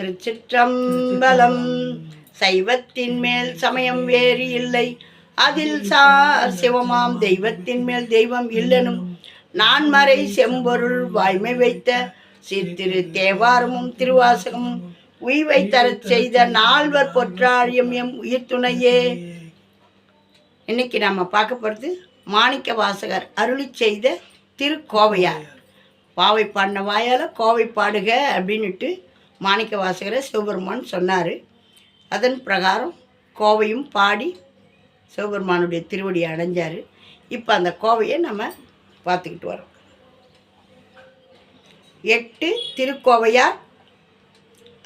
திருச்சிற்றம்பலம். சைவத்தின் மேல் சமயம் வேறு இல்லை. அதில் சார் சிவமாம் தெய்வத்தின் மேல் தெய்வம் இல்லனும். நான்மறை செம்பொருள் வாய்மை வைத்த சிறு தேவாரமும் திருவாசகமும் உய்வை தரச் செய்த நால்வர் பொற்றாழியம் எம் உயிர் துணையே. இன்னைக்கு நம்ம பார்க்க போகிறது மாணிக்க வாசகர் அருளி செய்த திருக்கோவையார். பாவை பாடின வாயால் கோவை பாடுக அப்படின்னுட்டு மாணிக்க வாசகரை சிவபெருமான் சொன்னார். அதன் பிரகாரம் கோவையும் பாடி சிவபெருமானுடைய திருவடியை அடைஞ்சார். இப்போ அந்த கோவையை நம்ம பார்த்துக்கிட்டு வரோம். எட்டு திருக்கோவையார்.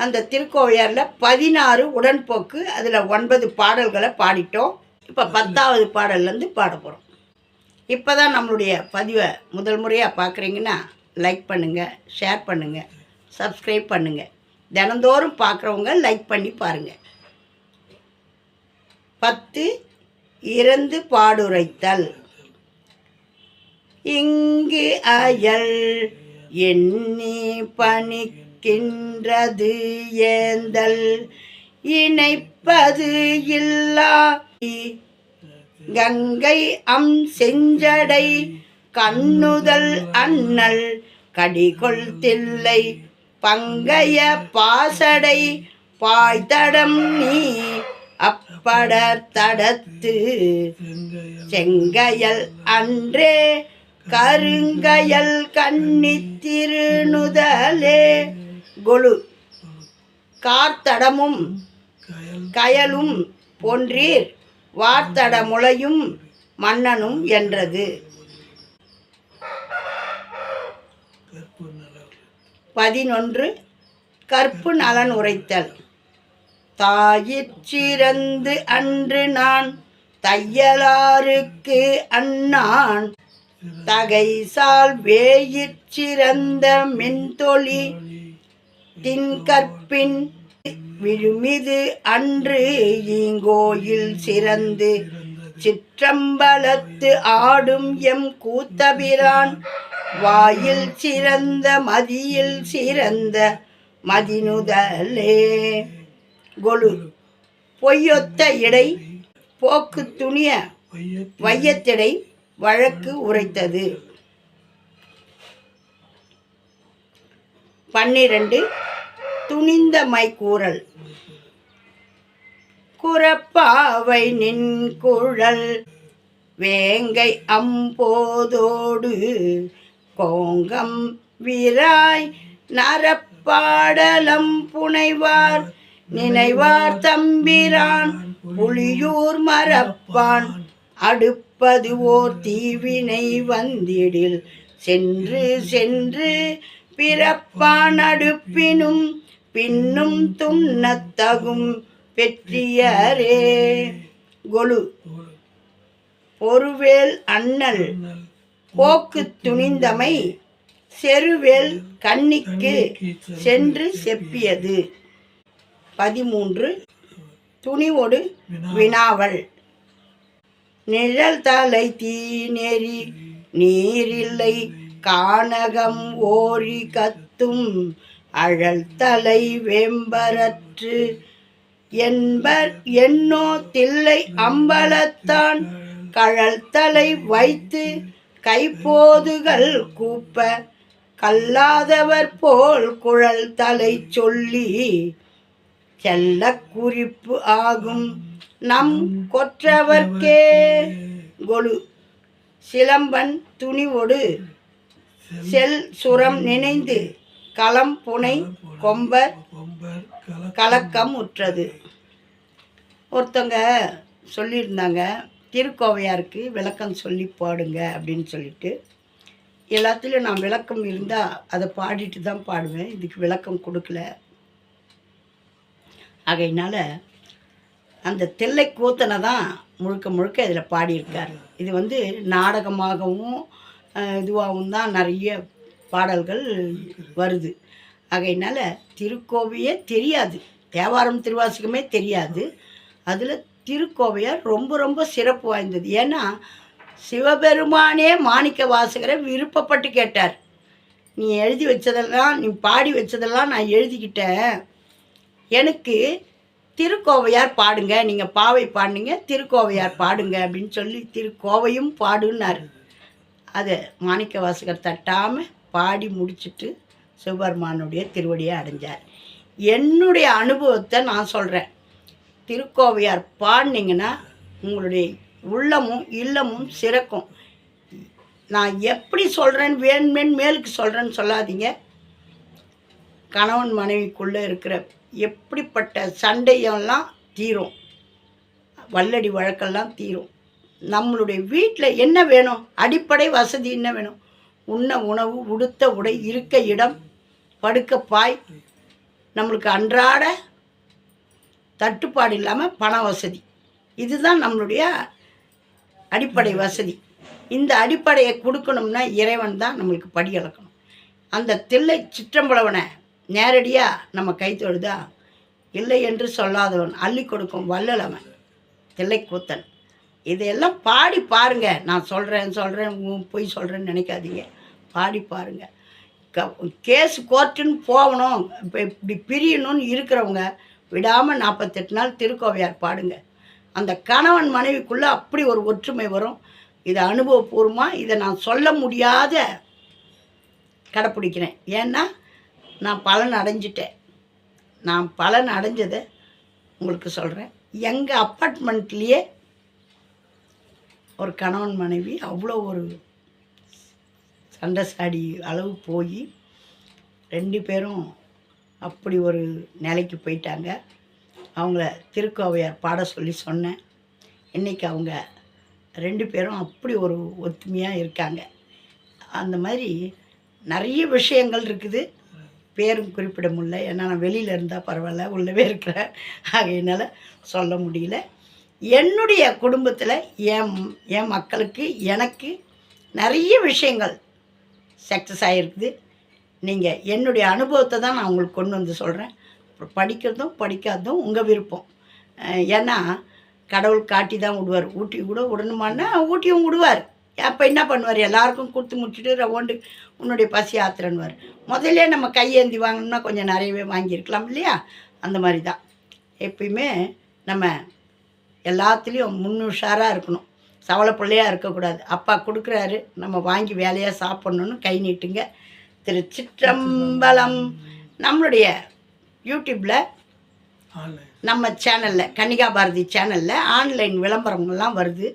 அந்த திருக்கோவையாரில் பதினாறு உடன்போக்கு அதில் ஒன்பது பாடல்களை பாடிட்டோம். இப்போ பத்தாவது பாடல்லேருந்து பாட போகிறோம் இப்போ தான் நம்மளுடைய பதிவை முதல் முறையாக பார்க்குறீங்கன்னா லைக் பண்ணுங்கள் ஷேர் பண்ணுங்கள் சப்ஸ்கிரைப் பண்ணுங்கள் தினந்தோறும் பார்க்குறவங்க லைக் பண்ணி பாருங்கள் பத்து இறந்து பாடுரைத்தல். இங்கு அயல் எண்ணி பணிக்கின்றது ஏந்தல். இணைப்பது இல்லா கங்கை அம் செஞ்சடை. கண்ணுதல் அண்ணல். கடிகொள் தில்லை பங்கைய பாசடை பாய்தடம் நீ அப்பட தடத்து. செங்கையல் அன்றே கருங்கையல் கன்னித்திருநுதலே கொலு கார்த்தடமும் கயலும் போன்றீர். வார்த்தடமுலையும் மன்னனும் என்றது. பதினொன்று கற்பு நலன் உரைத்தல். தாயிற்றிறந்து அன்று நான் தையலாருக்கு அண்ணான் தகைசால் வேயிற்றிறந்த மென்தொழி தின்கற்பின் விழுமிது அன்று ஈங்கோயில் சிறந்து சிற்றம்பலத்து ஆடும் எம் கூத்தபிரான். வாயில் சிறந்த மதியில் சிறந்த மதினுதலே கொலு. பொய்யொத்த இடை போக்கு துணிய வையத்திடை வழக்கு உரைத்தது. பன்னிரண்டு. துணிந்த மைக்கூறல் புறப்பாவை நின் குழல். வேங்கை அம்போதோடு கோங்கம் விராய் நரப்பாடலம் புனைவார். நினைவார் தம்பிரான் புலியூர் மரப்பான் அடுப்பது ஓர் தீவினை வந்திடில். சென்று சென்று பிறப்பான் அடுப்பினும் பின்னும் துண்ணத்தகும். பெற்றியரே. கொலு. பொறுவேல் அண்ணல். போக்கு துணிந்தமை. செருவேல் கன்னிக்கு சென்று செப்பியது. பதிமூன்று. துணிவோடு வினாவல். நிழல் தலை தீநெறி நீரில்லை. கானகம் ஓரி கத்தும். அழல் தலை வெம்பரற்று என்பர் என்னோ தில்லை அம்பலத்தான் கழல்தலை வைத்து கைப்போதுகள் கூப்ப கல்லாதவர் போல் குழல் தலை சொல்லி செல்ல குறிப்பு ஆகும். நம் கொற்றவர்க்கே கொலு. சிலம்பன் துணிவோடு செல் சுரம் நினைந்து களம் புனை கொம்பர் கலக்கம் உற்றது. ஒருத்தங்க சொல்லியிருந்தாங்க திருக்கோவையாருக்கு விளக்கம் சொல்லி பாடுங்க அப்படின்னு சொல்லிட்டு. எல்லாத்துலேயும் நான் விளக்கம் இருந்தால் அதை பாடிட்டு தான் பாடுவேன் இதுக்கு விளக்கம் கொடுக்கல. ஆகையினால அந்த தில்லை கூத்தனை தான் முழுக்க முழுக்க இதில் பாடியிருக்கார். இது வந்து நாடகமாகவும் இதுவாகவும் தான் நிறைய பாடல்கள் வருது. ஆகையினால திருக்கோவையே தெரியாது. தேவாரம் திருவாசகமே தெரியாது. அதில் திருக்கோவையார் ரொம்ப ரொம்ப சிறப்பு வாய்ந்தது. ஏன்னா சிவபெருமானே மாணிக்க வாசகரை விருப்பப்பட்டு கேட்டார். நீ எழுதி வச்சதெல்லாம் நீ பாடி வச்சதெல்லாம் நான் எழுதிக்கிட்டேன். எனக்கு திருக்கோவையார் பாடுங்க நீங்கள் பாவை பாடுனீங்க திருக்கோவையார் பாடுங்க அப்படின்னு சொல்லி திருக்கோவையும் பாடுன்னாரு. அதை மாணிக்க வாசகர் தட்டாமல் பாடி முடிச்சுட்டு சிவபெருமானுடைய திருவடியை அடைஞ்சார். என்னுடைய அனுபவத்தை நான் சொல்கிறேன் திருக்கோவையார் பாடினீங்கன்னா உங்களுடைய உள்ளமும் இல்லமும் சிறக்கும். நான் எப்படி சொல்கிறேன்னு வேண்மேன் மேலுக்கு சொல்கிறேன்னு சொல்லாதீங்க. கணவன் மனைவிக்குள்ளே இருக்கிற எப்படிப்பட்ட சண்டையெல்லாம் தீரும். வல்லடி வழக்கெல்லாம் தீரும். நம்மளுடைய வீட்டில் என்ன வேணும்? அடிப்படை வசதி என்ன வேணும்? உண்ண உணவு உடுத்த உடை இருக்க இடம் படுக்க பாய். நம்மளுக்கு அன்றாட தட்டுப்பாடு இல்லாமல் பண வசதி. இதுதான் நம்மளுடைய அடிப்படை வசதி. இந்த அடிப்படையை கொடுக்கணும்னா இறைவன் தான் நம்மளுக்கு படியளக்கணும் அந்த தில்லை சிற்றம்பளவனை நேரடியாக நம்ம கை தொழுதா? இல்லை என்று சொல்லாதவன் அள்ளி கொடுக்கும் வல்லலவன் தில்லை கூத்தன். இதையெல்லாம் பாடி பாருங்க. நான் சொல்கிறேன் சொல்கிறேன் போய் சொல்கிறேன்னு நினைக்காதீங்க. பாடி பாருங்க. க கேஸ் கோர்ட்டுன்னு போகணும். இப்போ இப்படி பிரியணும்னு இருக்கிறவங்க விடாமல் நாற்பத்தெட்டு நாள் திருக்கோவையார் பாடுங்க. அந்த கணவன் மனைவிக்குள்ளே அப்படி ஒரு ஒற்றுமை வரும். இது அனுபவபூர்வமாக இதை நான் சொல்ல முடியாத கடைப்பிடிக்கிறேன். ஏன்னா நான் பலன் அடைஞ்சிட்டேன். நான் பலன் அடைஞ்சதை உங்களுக்கு சொல்கிறேன் எங்கள் அப்பார்ட்மெண்ட்லேயே ஒரு கணவன் மனைவி அவ்வளோ ஒரு சண்டை சாடி அளவு போய் ரெண்டு பேரும் அப்படி ஒரு நிலைக்கு போயிட்டாங்க. அவங்கள திருக்கோவையார் பாட சொல்லி சொன்னேன். இன்றைக்கி அவங்க ரெண்டு பேரும் அப்படி ஒரு ஒத்துமையாக இருக்காங்க. அந்த மாதிரி நிறைய விஷயங்கள் இருக்குது. பேரும் குறிப்பிட முடியல. ஏன்னா நான் வெளியில் இருந்தால் பரவாயில்ல உள்ளவே இருக்கிறேன். என்னால் சொல்ல முடியல. என்னுடைய குடும்பத்தில் என் என் மக்களுக்கு எனக்கு நிறைய விஷயங்கள் சக்ஸஸ் ஆகிருக்குது நீங்கள் என்னுடைய அனுபவத்தை தான் நான் உங்களுக்கு கொண்டு வந்து சொல்கிறேன் படிக்கிறதும் படிக்காததும் உங்கள் விருப்பம். ஏன்னா கடவுள் காட்டி தான் விடுவார். ஊட்டி கூட விடணுமான்னா ஊட்டியும் விடுவார். அப்போ என்ன பண்ணுவார்? எல்லாருக்கும் கொடுத்து முடிச்சுட்டு ரவுண்டு உன்னுடைய பசி ஆத்திரன்வார் முதல்ல நம்ம கையேந்தி வாங்கணும்னா கொஞ்சம் நிறையவே வாங்கியிருக்கலாம் இல்லையா? அந்த மாதிரி தான். எப்பயுமே நம்ம எல்லாத்துலேயும் முன்னுஷாராக இருக்கணும். சவள பிள்ளையாக இருக்கக்கூடாது. அப்பா கொடுக்குறாரு. நம்ம வாங்கி வேலையாக சாப்பிட்ணுன்னு கை நீட்டுங்க. திருச்சிற்றம்பலம். நம்மளுடைய யூடியூப்பில் நம்ம சேனலில் கன்னிகா பாரதி சேனலில் ஆன்லைன் விளம்பரங்கள்லாம் வருது.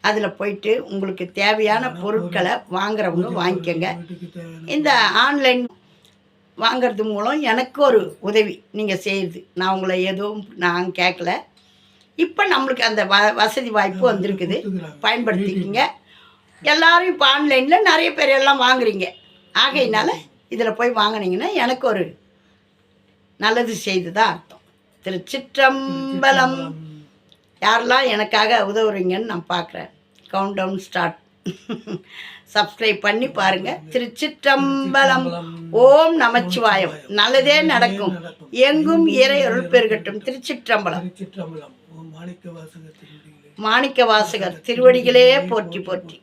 அதில் போயிட்டு உங்களுக்கு தேவையான பொருட்களை வாங்குறவங்க வாங்கிக்கோங்க. இந்த ஆன்லைன் வாங்குறது மூலம் எனக்கு ஒரு உதவி நீங்கள் செய்யுது. நான் உங்களை எதுவும் நான் கேட்கல. இப்போ நம்மளுக்கு அந்த வ வசதி வாய்ப்பு வந்திருக்குது. பயன்படுத்திக்கிங்க. எல்லாரும் இப்போ ஆன்லைனில் நிறைய பேர் எல்லாம் வாங்குறீங்க. ஆகையினால இதில் போய் வாங்குனீங்கன்னா எனக்கு ஒரு நல்லது செய்து தான் அர்த்தம். திருச்சிற்றம்பலம். யாரெல்லாம் எனக்காக உதவுறீங்கன்னு நான் பார்க்குறேன் கவுண்ட் டவுன் ஸ்டார்ட் சப்ஸ்கிரைப் பண்ணி பாருங்க. திருச்சிற்றம்பலம். ஓம் நமச்சிவாயம். நல்லதே நடக்கும். எங்கும் இறை அருள் பெருகட்டும். திருச்சிற்றம்பலம். மாணிக்க வாசகர் திருவடிகளே போற்றி போற்றி.